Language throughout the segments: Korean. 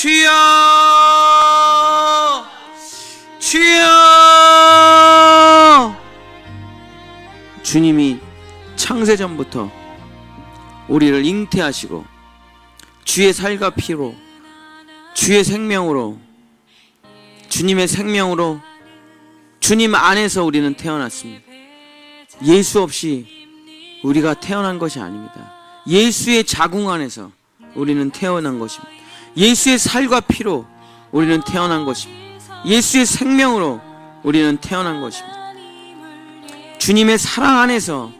주여 주여 주님이 창세전부터 우리를 잉태하시고 주의 살과 피로 주의 생명으로 주님의 생명으로 주님 안에서 우리는 태어났습니다. 예수 없이 우리가 태어난 것이 아닙니다. 예수의 자궁 안에서 우리는 태어난 것입니다. 예수의 살과 피로 우리는 태어난 것입니다. 예수의 생명으로 우리는 태어난 것입니다. 주님의 사랑 안에서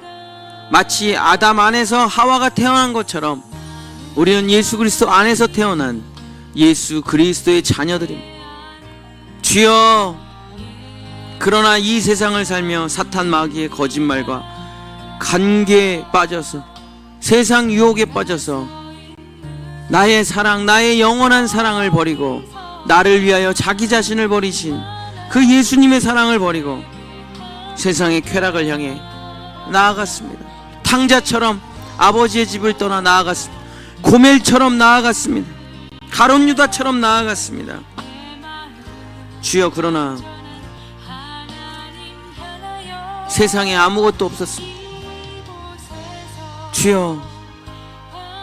마치 아담 안에서 하와가 태어난 것처럼 우리는 예수 그리스도 안에서 태어난 예수 그리스도의 자녀들입니다. 주여 그러나 이 세상을 살며 사탄 마귀의 거짓말과 관계에 빠져서 세상 유혹에 빠져서 나의 사랑, 나의 영원한 사랑을 버리고 나를 위하여 자기 자신을 버리신 그 예수님의 사랑을 버리고 세상의 쾌락을 향해 나아갔습니다. 탕자처럼 아버지의 집을 떠나 나아갔습니다. 고멜처럼 나아갔습니다. 가론 유다처럼 나아갔습니다. 주여 그러나 세상에 아무것도 없었습니다. 주여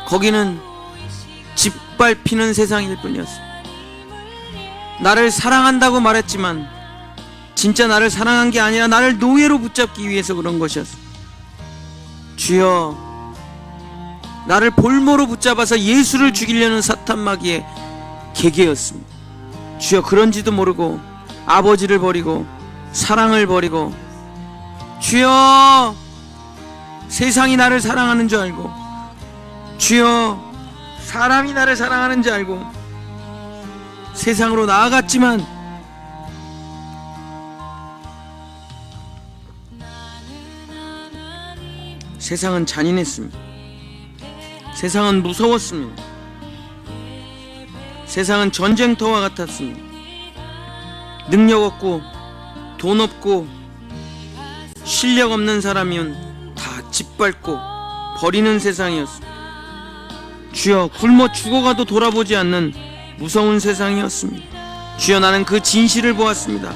거기는 짓밟히는 세상일 뿐이었습니다. 나를 사랑한다고 말했지만 진짜 나를 사랑한 게 아니라 나를 노예로 붙잡기 위해서 그런 것이었습니다. 주여 나를 볼모로 붙잡아서 예수를 죽이려는 사탄 마귀의 계계였습니다. 주여 그런지도 모르고 아버지를 버리고 사랑을 버리고 주여 세상이 나를 사랑하는 줄 알고 주여 사람이 나를 사랑하는 줄 알고 세상으로 나아갔지만 세상은 잔인했습니다. 세상은 무서웠습니다. 세상은 전쟁터와 같았습니다. 능력 없고 돈 없고 실력 없는 사람이면 다 짓밟고 버리는 세상이었습니다. 주여 굶어 죽어가도 돌아보지 않는 무서운 세상이었습니다. 주여 나는 그 진실을 보았습니다.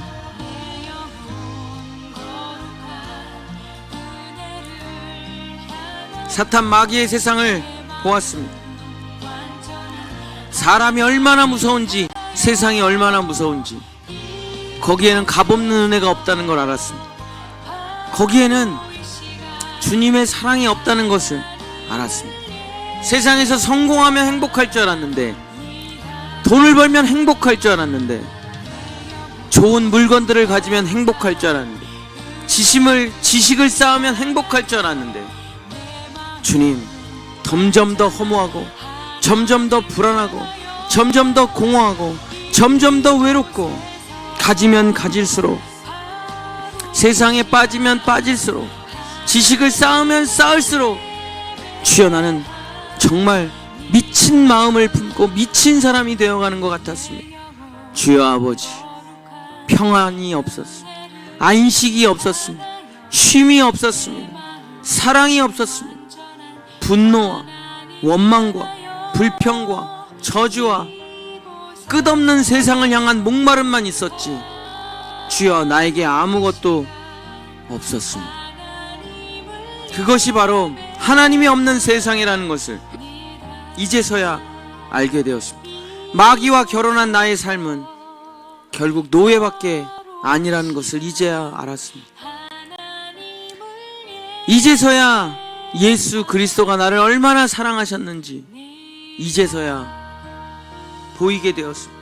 사탄 마귀의 세상을 보았습니다. 사람이 얼마나 무서운지 세상이 얼마나 무서운지 거기에는 값없는 은혜가 없다는 걸 알았습니다. 거기에는 주님의 사랑이 없다는 것을 알았습니다. 세상에서 성공하면 행복할 줄 알았는데 돈을 벌면 행복할 줄 알았는데 좋은 물건들을 가지면 행복할 줄 알았는데 지심을 지식을 쌓으면 행복할 줄 알았는데 주님 점점 더 허무하고 점점 더 불안하고 점점 더 공허하고 점점 더 외롭고 가지면 가질수록 세상에 빠지면 빠질수록 지식을 쌓으면 쌓을수록 주여 나는 정말 미친 마음을 품고 미친 사람이 되어가는 것 같았습니다. 주여 아버지 평안이 없었습니다. 안식이 없었습니다. 쉼이 없었습니다. 사랑이 없었습니다. 분노와 원망과 불평과 저주와 끝없는 세상을 향한 목마름만 있었지. 주여 나에게 아무것도 없었습니다. 그것이 바로 하나님이 없는 세상이라는 것을 이제서야 알게 되었습니다. 마귀와 결혼한 나의 삶은 결국 노예밖에 아니라는 것을 이제야 알았습니다. 이제서야 예수 그리스도가 나를 얼마나 사랑하셨는지 이제서야 보이게 되었습니다.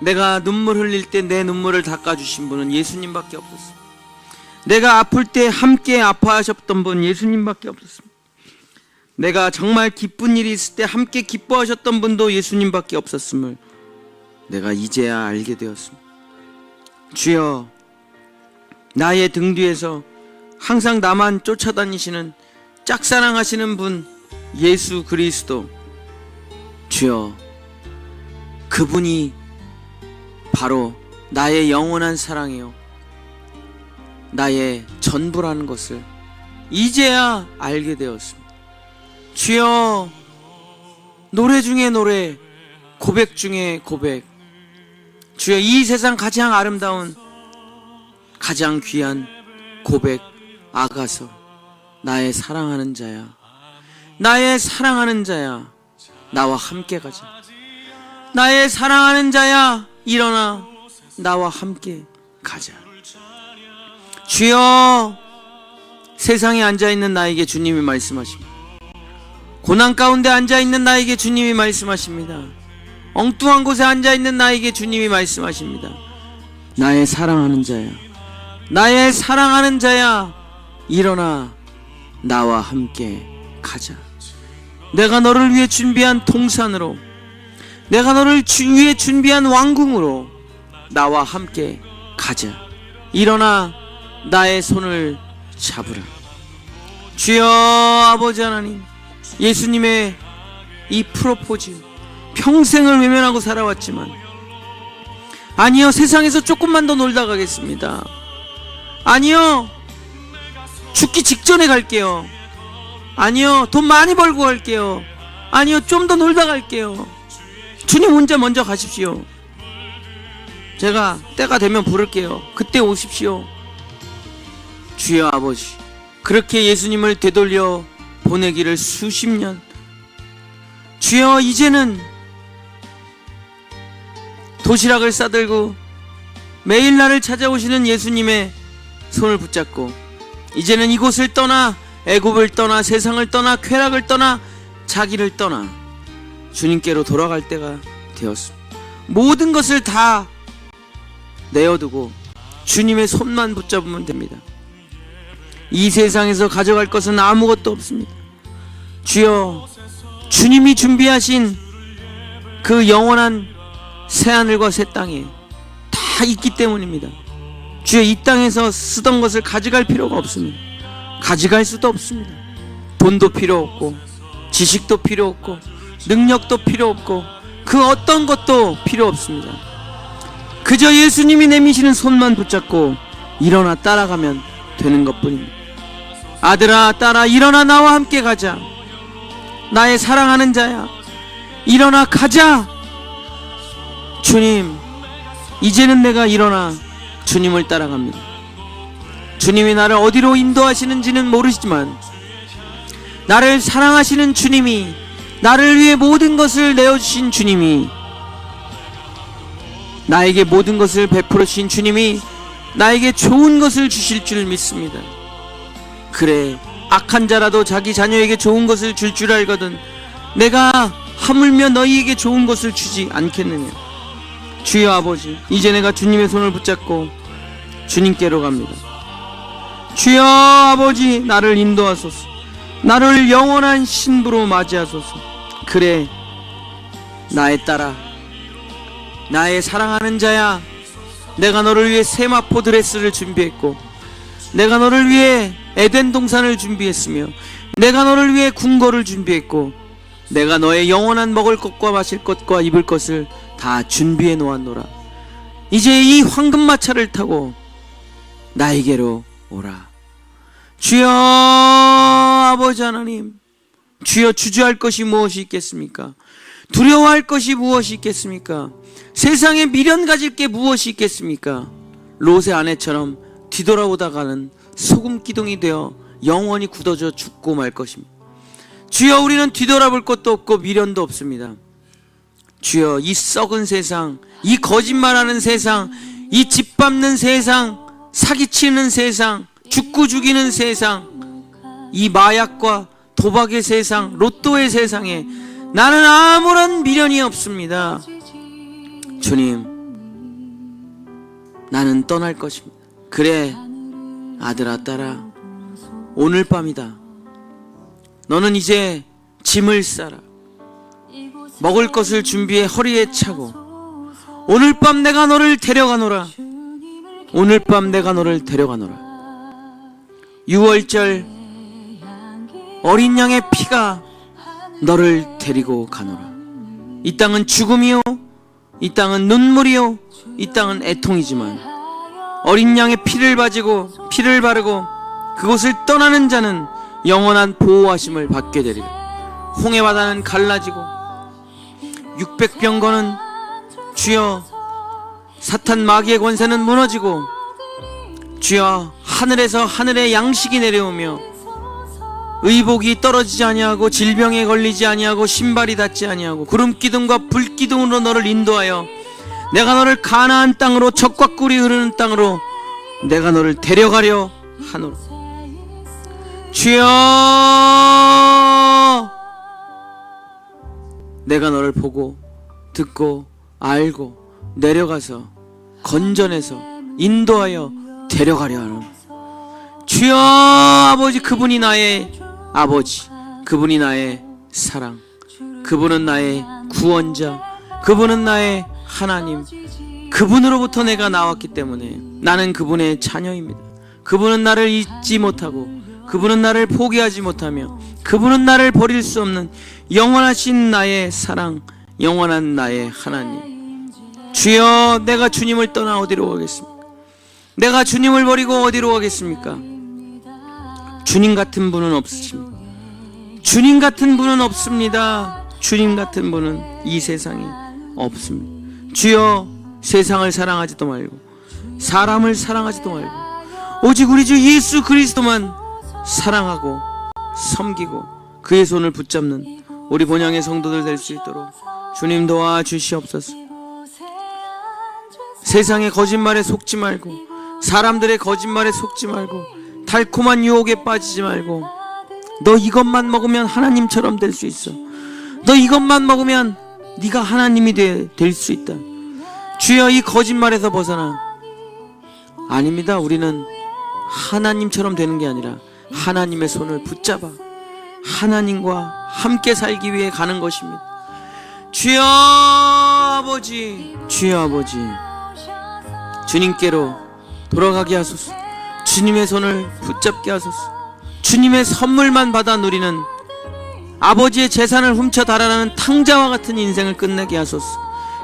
내가 눈물 흘릴 때 내 눈물을 닦아주신 분은 예수님밖에 없었습니다. 내가 아플 때 함께 아파하셨던 분 예수님밖에 없었습니다. 내가 정말 기쁜 일이 있을 때 함께 기뻐하셨던 분도 예수님밖에 없었음을 내가 이제야 알게 되었습니다. 주여, 나의 등 뒤에서 항상 나만 쫓아다니시는 짝사랑하시는 분 예수 그리스도 주여 그분이 바로 나의 영원한 사랑이요 나의 전부라는 것을 이제야 알게 되었습니다. 주여 노래 중에 노래 고백 중에 고백. 주여 이 세상 가장 아름다운 가장 귀한 고백 아가서 나의 사랑하는 자야. 나의 사랑하는 자야. 나와 함께 가자. 나의 사랑하는 자야. 일어나 나와 함께 가자. 주여 세상에 앉아 있는 나에게 주님이 말씀하십니다. 고난 가운데 앉아 있는 나에게 주님이 말씀하십니다. 엉뚱한 곳에 앉아 있는 나에게 주님이 말씀하십니다. 나의 사랑하는 자야. 나의 사랑하는 자야. 일어나 나와 함께 가자. 내가 너를 위해 준비한 동산으로 내가 너를 주- 위해 준비한 왕궁으로 나와 함께 가자. 일어나 나의 손을 잡으라. 주여 아버지 하나님, 예수님의 이 프로포즈 평생을 외면하고 살아왔지만 아니요 세상에서 조금만 더 놀다 가겠습니다. 아니요 죽기 직전에 갈게요. 아니요 돈 많이 벌고 갈게요. 아니요 좀 더 놀다 갈게요. 주님 혼자 먼저 가십시오. 제가 때가 되면 부를게요. 그때 오십시오. 주여 아버지, 그렇게 예수님을 되돌려 보내기를 수십 년. 주여 이제는 도시락을 싸들고 매일 나를 찾아오시는 예수님의 손을 붙잡고 이제는 이곳을 떠나 애굽을 떠나 세상을 떠나 쾌락을 떠나 자기를 떠나 주님께로 돌아갈 때가 되었습니다. 모든 것을 다 내어두고 주님의 손만 붙잡으면 됩니다. 이 세상에서 가져갈 것은 아무것도 없습니다. 주여, 주님이 준비하신 그 영원한 새하늘과 새 땅에 다 있기 때문입니다. 주여, 이 땅에서 쓰던 것을 가져갈 필요가 없습니다. 가져갈 수도 없습니다. 돈도 필요 없고, 지식도 필요 없고, 능력도 필요 없고, 그 어떤 것도 필요 없습니다. 그저 예수님이 내미시는 손만 붙잡고 일어나 따라가면 되는 것 뿐입니다. 아들아, 딸아, 일어나 나와 함께 가자. 나의 사랑하는 자야. 일어나 가자. 주님, 이제는 내가 일어나 주님을 따라갑니다. 주님이 나를 어디로 인도하시는지는 모르지만, 나를 사랑하시는 주님이, 나를 위해 모든 것을 내어주신 주님이, 나에게 모든 것을 베풀어 주신 주님이 나에게 좋은 것을 주실 줄 믿습니다. 그래, 악한 자라도 자기 자녀에게 좋은 것을 줄줄 알거든. 내가 하물며 너희에게 좋은 것을 주지 않겠느냐. 주여 아버지, 이제 내가 주님의 손을 붙잡고 주님께로 갑니다. 주여 아버지, 나를 인도하소서. 나를 영원한 신부로 맞이하소서. 그래, 나의 딸아, 나의 사랑하는 자야, 내가 너를 위해 세마포 드레스를 준비했고, 내가 너를 위해 에덴 동산을 준비했으며, 내가 너를 위해 궁궐을 준비했고, 내가 너의 영원한 먹을 것과 마실 것과 입을 것을 다 준비해 놓았노라. 이제 이 황금 마차를 타고 나에게로 오라. 주여 아버지 하나님, 주여 주저할 것이 무엇이 있겠습니까? 두려워할 것이 무엇이 있겠습니까? 세상에 미련 가질 게 무엇이 있겠습니까? 롯의 아내처럼 뒤돌아오다가는 소금 기둥이 되어 영원히 굳어져 죽고 말 것입니다. 주여 우리는 뒤돌아볼 것도 없고 미련도 없습니다. 주여 이 썩은 세상, 이 거짓말하는 세상, 이 짓밟는 세상, 사기치는 세상, 죽고 죽이는 세상, 이 마약과 도박의 세상, 로또의 세상에 나는 아무런 미련이 없습니다. 주님, 나는 떠날 것입니다. 그래, 아들아, 딸아, 오늘 밤이다. 너는 이제 짐을 싸라. 먹을 것을 준비해 허리에 차고, 오늘 밤 내가 너를 데려가노라. 오늘 밤 내가 너를 데려가노라. 6월절 어린 양의 피가 너를 데리고 가노라. 이 땅은 죽음이요, 이 땅은 눈물이요, 이 땅은 애통이지만 어린 양의 피를 바지고 피를 바르고 그곳을 떠나는 자는 영원한 보호하심을 받게 되리라. 홍해 바다는 갈라지고 600병거는 주여 사탄 마귀의 권세는 무너지고 주여 하늘에서 하늘의 양식이 내려오며 의복이 떨어지지 아니하고 질병에 걸리지 아니하고 신발이 닿지 아니하고 구름 기둥과 불 기둥으로 너를 인도하여 내가 너를 가나안 땅으로 적과 꿀이 흐르는 땅으로 내가 너를 데려가려 하노라. 주여! 내가 너를 보고 듣고 알고 내려가서 건전해서 인도하여 데려가려 하노라. 주여 아버지 그분이 나의 아버지 그분이 나의 사랑 그분은 나의 구원자 그분은 나의 하나님 그분으로부터 내가 나왔기 때문에 나는 그분의 자녀입니다 그분은 나를 잊지 못하고 그분은 나를 포기하지 못하며 그분은 나를 버릴 수 없는 영원하신 나의 사랑 영원한 나의 하나님 주여 내가 주님을 떠나 어디로 가겠습니까 내가 주님을 버리고 어디로 가겠습니까 주님 같은 분은 없으십니다. 주님 같은 분은 없습니다. 주님 같은 분은 이 세상에 없습니다. 주여 세상을 사랑하지도 말고 사람을 사랑하지도 말고 오직 우리 주 예수 그리스도만 사랑하고 섬기고 그의 손을 붙잡는 우리 본향의 성도들 될 수 있도록 주님 도와 주시옵소서. 세상의 거짓말에 속지 말고 사람들의 거짓말에 속지 말고 달콤한 유혹에 빠지지 말고 너 이것만 먹으면 하나님처럼 될 수 있어. 너 이것만 먹으면 네가 하나님이 될 수 있다. 주여 이 거짓말에서 벗어나. 아닙니다. 우리는 하나님처럼 되는 게 아니라 하나님의 손을 붙잡아 하나님과 함께 살기 위해 가는 것입니다. 주여 아버지, 주여 아버지, 주님께로 돌아가게 하소서. 주님의 손을 붙잡게 하소서. 주님의 선물만 받아 누리는 아버지의 재산을 훔쳐 달아나는 탕자와 같은 인생을 끝내게 하소서.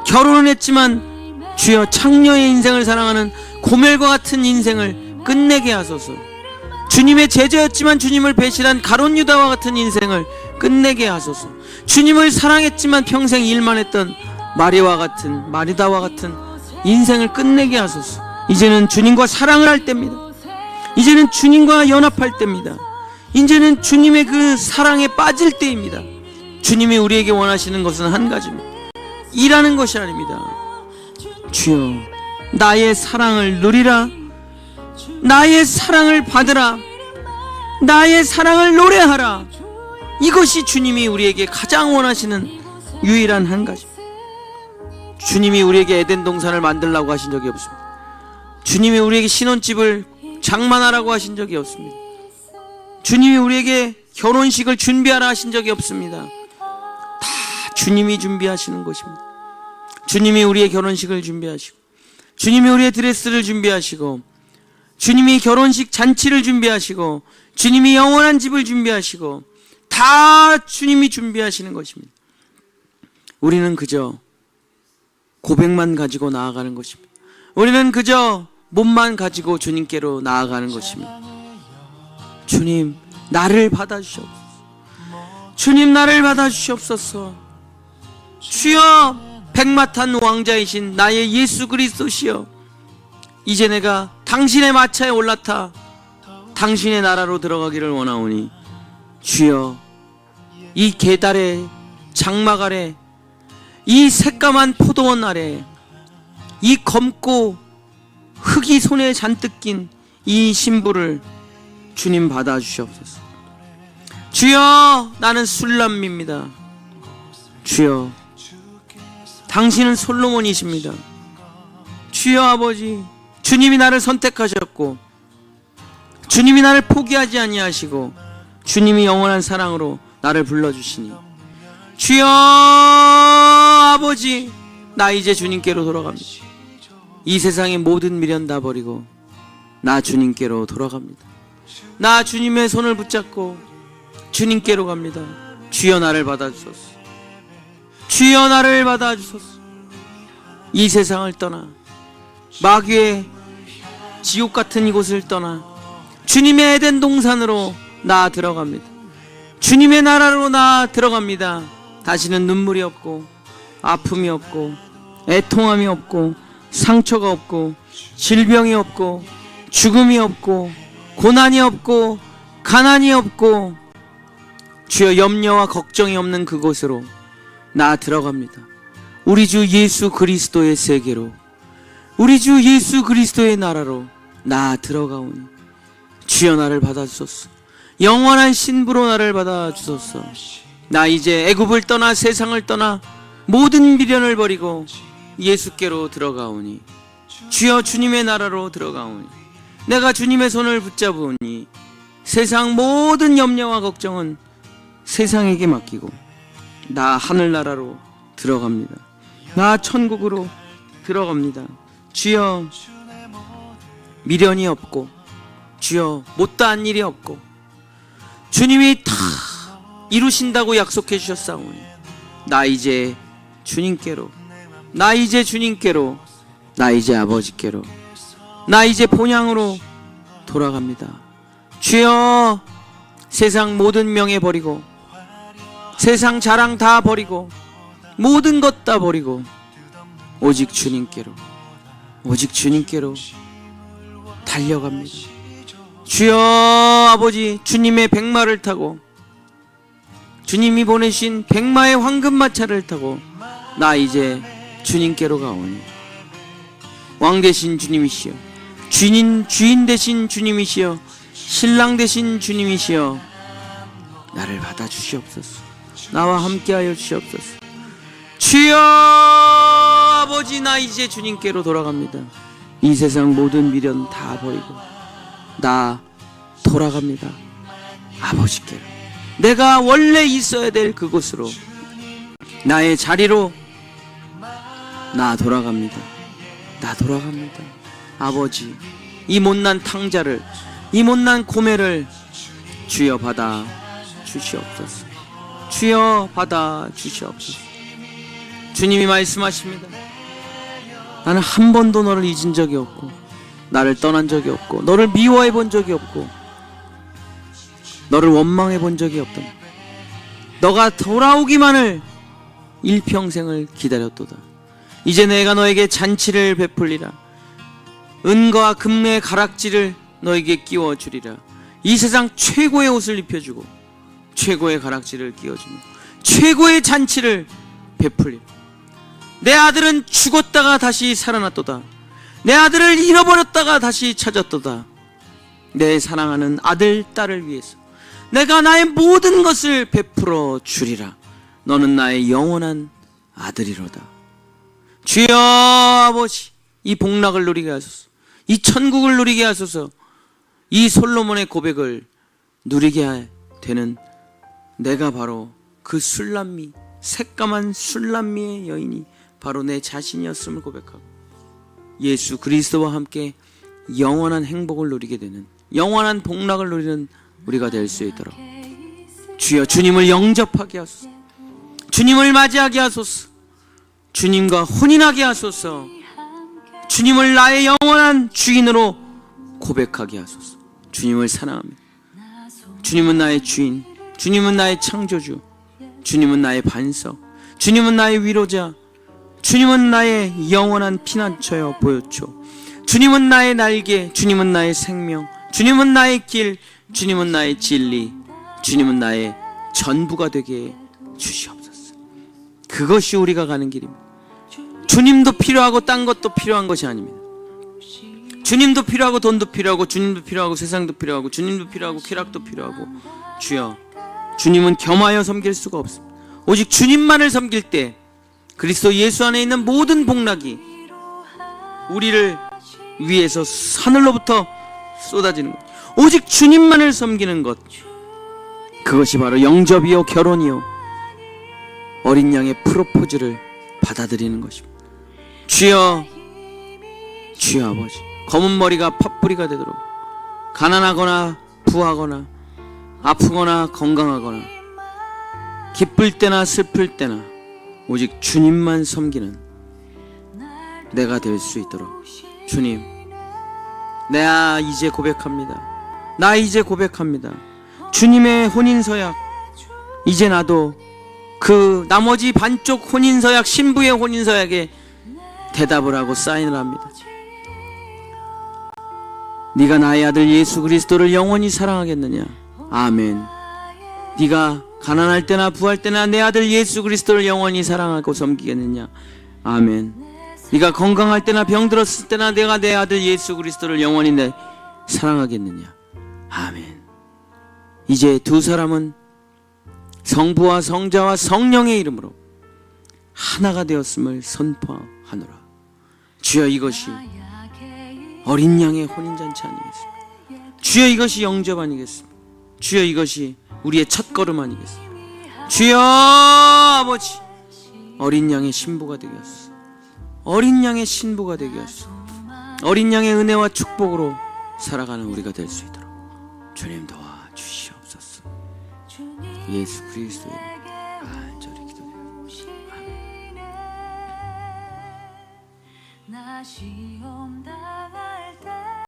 결혼은 했지만 주여 창녀의 인생을 사랑하는 고멜과 같은 인생을 끝내게 하소서. 주님의 제자였지만 주님을 배신한 가론 유다와 같은 인생을 끝내게 하소서. 주님을 사랑했지만 평생 일만 했던 마리와 같은 마리다와 같은 인생을 끝내게 하소서. 이제는 주님과 사랑을 할 때입니다. 이제는 주님과 연합할 때입니다. 이제는 주님의 그 사랑에 빠질 때입니다. 주님이 우리에게 원하시는 것은 한 가지입니다. 일하는 것이 아닙니다. 주여, 나의 사랑을 누리라. 나의 사랑을 받으라. 나의 사랑을 노래하라. 이것이 주님이 우리에게 가장 원하시는 유일한 한 가지입니다. 주님이 우리에게 에덴 동산을 만들라고 하신 적이 없습니다. 주님이 우리에게 신혼집을 장만하라고 하신 적이 없습니다. 주님이 우리에게 결혼식을 준비하라 하신 적이 없습니다. 다 주님이 준비하시는 것입니다. 주님이 우리의 결혼식을 준비하시고, 주님이 우리의 드레스를 준비하시고, 주님이 결혼식 잔치를 준비하시고, 주님이 영원한 집을 준비하시고, 다 주님이 준비하시는 것입니다. 우리는 그저 고백만 가지고 나아가는 것입니다. 우리는 그저 몸만 가지고 주님께로 나아가는 것입니다. 주님, 나를 받아주시옵소서. 주님, 나를 받아주시옵소서. 주여, 백마탄 왕자이신 나의 예수 그리스도시여. 이제 내가 당신의 마차에 올라타 당신의 나라로 들어가기를 원하오니 주여, 이 계달의 장막 아래, 이 새까만 포도원 아래, 이 검고 흙이 손에 잔뜩 낀 이 신부를 주님 받아 주시옵소서. 주여, 나는 술람입니다. 주여, 당신은 솔로몬이십니다. 주여 아버지, 주님이 나를 선택하셨고, 주님이 나를 포기하지 아니하시고, 주님이 영원한 사랑으로 나를 불러주시니, 주여 아버지, 나 이제 주님께로 돌아갑니다. 이 세상의 모든 미련 다 버리고 나 주님께로 돌아갑니다. 나 주님의 손을 붙잡고 주님께로 갑니다. 주여 나를 받아주소서. 주여 나를 받아주소서. 이 세상을 떠나 마귀의 지옥 같은 이곳을 떠나 주님의 에덴 동산으로 나 들어갑니다. 주님의 나라로 나 들어갑니다. 다시는 눈물이 없고 아픔이 없고 애통함이 없고 상처가 없고 질병이 없고 죽음이 없고 고난이 없고 가난이 없고 주여 염려와 걱정이 없는 그곳으로 나 들어갑니다. 우리 주 예수 그리스도의 세계로 우리 주 예수 그리스도의 나라로 나 들어가오니 주여 나를 받아주소서 영원한 신부로 나를 받아주소서 나 이제 애굽을 떠나 세상을 떠나 모든 미련을 버리고 예수께로 들어가오니 주여 주님의 나라로 들어가오니 내가 주님의 손을 붙잡으니 세상 모든 염려와 걱정은 세상에게 맡기고 나 하늘나라로 들어갑니다. 나 천국으로 들어갑니다. 주여 미련이 없고 주여 못다한 일이 없고 주님이 다 이루신다고 약속해 주셨사오니 나 이제 주님께로 나 이제 주님께로 나 이제 아버지께로 나 이제 본향으로 돌아갑니다. 주여 세상 모든 명예 버리고 세상 자랑 다 버리고 모든 것 다 버리고 오직 주님께로 오직 주님께로 달려갑니다. 주여 아버지 주님의 백마를 타고 주님이 보내신 백마의 황금마차를 타고 나 이제 주님께로 가오니 왕 대신 주님이시여 주인 주인 대신 주님이시여 신랑 대신 주님이시여 나를 받아 주시옵소서. 나와 함께하여 주시옵소서. 주여 아버지 나 이제 주님께로 돌아갑니다. 이 세상 모든 미련 다 버리고 나 돌아갑니다. 아버지께로. 내가 원래 있어야 될 그곳으로 나의 자리로 나 돌아갑니다. 나 돌아갑니다 아버지 이 못난 탕자를 이 못난 고매를 주여 받아 주시옵소서. 주여 받아 주시옵소서. 주님이 말씀하십니다. 나는 한 번도 너를 잊은 적이 없고 나를 떠난 적이 없고 너를 미워해 본 적이 없고 너를 원망해 본 적이 없다 너가 돌아오기만을 일평생을 기다렸도다. 이제 내가 너에게 잔치를 베풀리라 은과 금의 가락지를 너에게 끼워 주리라. 이 세상 최고의 옷을 입혀주고 최고의 가락지를 끼워주며 최고의 잔치를 베풀리라. 내 아들은 죽었다가 다시 살아났도다. 내 아들을 잃어버렸다가 다시 찾았도다. 내 사랑하는 아들 딸을 위해서 내가 나의 모든 것을 베풀어 주리라. 너는 나의 영원한 아들이로다. 주여 아버지 이 복락을 누리게 하소서 이 천국을 누리게 하소서. 이 솔로몬의 고백을 누리게 되는 내가 바로 그 술람미 새까만 술람미의 여인이 바로 내 자신이었음을 고백하고 예수 그리스도와 함께 영원한 행복을 누리게 되는 영원한 복락을 누리는 우리가 될 수 있도록 주여 주님을 영접하게 하소서. 주님을 맞이하게 하소서. 주님과 혼인하게 하소서 주님을 나의 영원한 주인으로 고백하게 하소서 주님을 사랑합니다 주님은 나의 주인 주님은 나의 창조주 주님은 나의 반석 주님은 나의 위로자 주님은 나의 영원한 피난처여 보였죠 주님은 나의 날개 주님은 나의 생명 주님은 나의 길 주님은 나의 진리 주님은 나의 전부가 되게 주시옵소서 그것이 우리가 가는 길입니다 주님도 필요하고 딴 것도 필요한 것이 아닙니다. 주님도 필요하고 돈도 필요하고 주님도 필요하고 세상도 필요하고 주님도 필요하고 쾌락도 필요하고 주여 주님은 겸하여 섬길 수가 없습니다. 오직 주님만을 섬길 때 그리스도 예수 안에 있는 모든 복락이 우리를 위해서 하늘로부터 쏟아지는 것 오직 주님만을 섬기는 것 그것이 바로 영접이요 결혼이요 어린 양의 프로포즈를 받아들이는 것입니다 주여 주여 아버지. 검은 머리가 팥뿌리가 되도록 가난하거나 부하거나 아프거나 건강하거나 기쁠 때나 슬플 때나 오직 주님만 섬기는 내가 될 수 있도록. 주님 내가 이제 고백합니다. 나 이제 고백합니다. 주님의 혼인서약 이제 나도 그 나머지 반쪽 혼인서약 신부의 혼인서약에 대답을 하고 사인을 합니다. 네가 나의 아들 예수 그리스도를 영원히 사랑하겠느냐? 아멘. 네가 가난할 때나 부할 때나 내 아들 예수 그리스도를 영원히 사랑하고 섬기겠느냐? 아멘. 네가 건강할 때나 병들었을 때나 내가 내 아들 예수 그리스도를 영원히 내 사랑하겠느냐? 아멘. 이제 두 사람은 성부와 성자와 성령의 이름으로 하나가 되었음을 선포하노라. 주여 이것이 어린 양의 혼인잔치 아니겠습니까? 주여 이것이 영접 아니겠습니까? 주여 이것이 우리의 첫 걸음 아니겠습니까? 주여 아버지 어린 양의 신부가 하소서 어린 양의 신부가 하소서 어린 양의 은혜와 축복으로 살아가는 우리가 될 수 있도록 주님 도와주시옵소서 예수 그리스도의 다시 온다